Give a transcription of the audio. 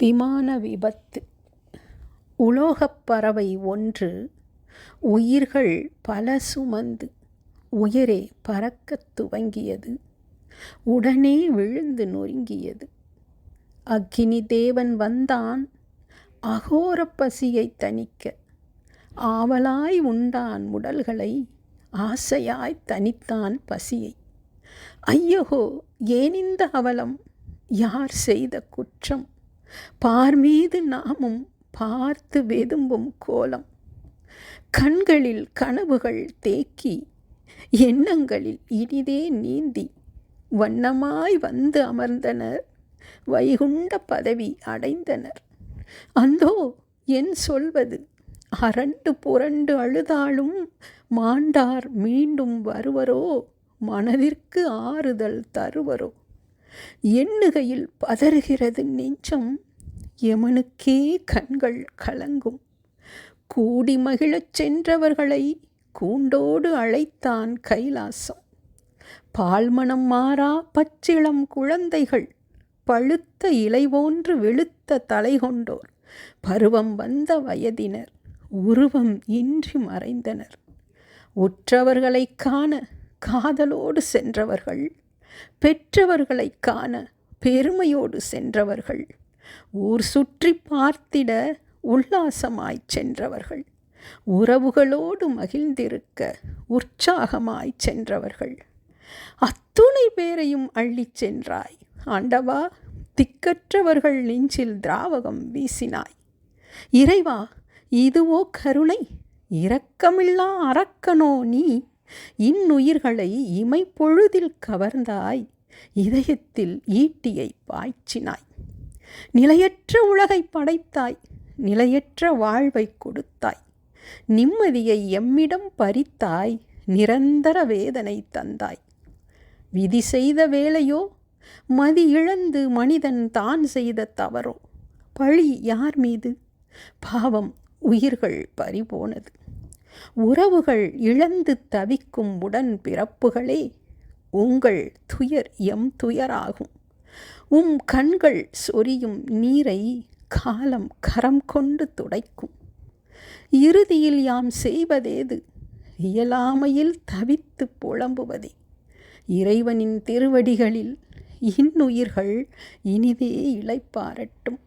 விமான விபத்து உலோகப் பறவை ஒன்று உயிர்கள் பல சுமந்து உயரே பறக்கத் துவங்கியது. உடனே விழுந்து நொறுங்கியது. அக்கினி தேவன் வந்தான் அகோரப் பசியைத் தணிக்க. ஆவலாய் உண்டான் உடல்களை ஆசையாய்த் தனித்தான் பசியை. ஐயகோ ஏனிந்த அவலம் யார் செய்த குற்றம் பார்மீது நாமும் பார்த்து வெதும்பும் கோலம். கண்களில் கனவுகள் தேக்கி எண்ணங்களில் இனிதே நீந்தி வண்ணமாய் வந்து அமர்ந்தனர் வைகுண்ட பதவி அடைந்தனர். அந்தோ என் சொல்வது அரண்டு புரண்டு அழுதாலும் மாண்டார் மீண்டும் வருவரோ மனதிற்கு ஆறுதல் தருவரோ. எண்ணுகையில் பதறுகிறது நெஞ்சம் எமனுக்கே கண்கள் கலங்கும். கூடி மகிழச் சென்றவர்களை கூண்டோடு அழைத்தான் கைலாசம். பால்மணம் மாறா பச்சிளம் குழந்தைகள் பழுத்த இலைபோன்று வெளுத்த தலைகொண்டோர் பருவம் வந்த வயதினர் உருவம் இன்றி மறைந்தனர். உற்றவர்களைக் காண காதலோடு சென்றவர்கள் பெற்றவர்களைக் காண பெருமையோடு சென்றவர்கள். ஊர் சுற்றிப் பார்த்திட உல்லாசமாய்ச் சென்றவர்கள். உறவுகளோடு மகிழ்ந்திருக்க உற்சாகமாய்ச் சென்றவர்கள். அத்துணை பேரையும் அள்ளிச் சென்றாய். ஆண்டவா திக்கற்றவர்கள் நெஞ்சில் திராவகம் வீசினாய். இறைவா இதுவோ கருணை. இரக்கமில்லா அரக்கனோ நீ. இன்னுயிர்களை இமைப்பொழுதில் கவர்ந்தாய் இதயத்தில் ஈட்டியைப் பாய்ச்சினாய். நிலையற்ற உலகைப் படைத்தாய் நிலையற்ற வாழ்வைக் கொடுத்தாய். நிம்மதியை எம்மிடம் பறித்தாய் நிரந்தர வேதனை தந்தாய். விதி செய்த வேலையோ மதி இழந்து மனிதன் தான் செய்த தவறோ பழி யார் மீது பாவம் உயிர்கள் பறிபோனது. உறவுகள் இழந்து தவிக்கும் உடன் பிறப்புகளே உங்கள் துயர் எம் துயராகும். உம் கண்கள் சொரியும் நீரை காலம் கரம் கொண்டு துடைக்கும். இறுதியில் யாம் செய்வதேது இயலாமையில் தவித்துப் புலம்புவதே. இறைவனின் திருவடிகளில் இன்னுயிர்கள் இனிதே இழைப்பாரட்டும்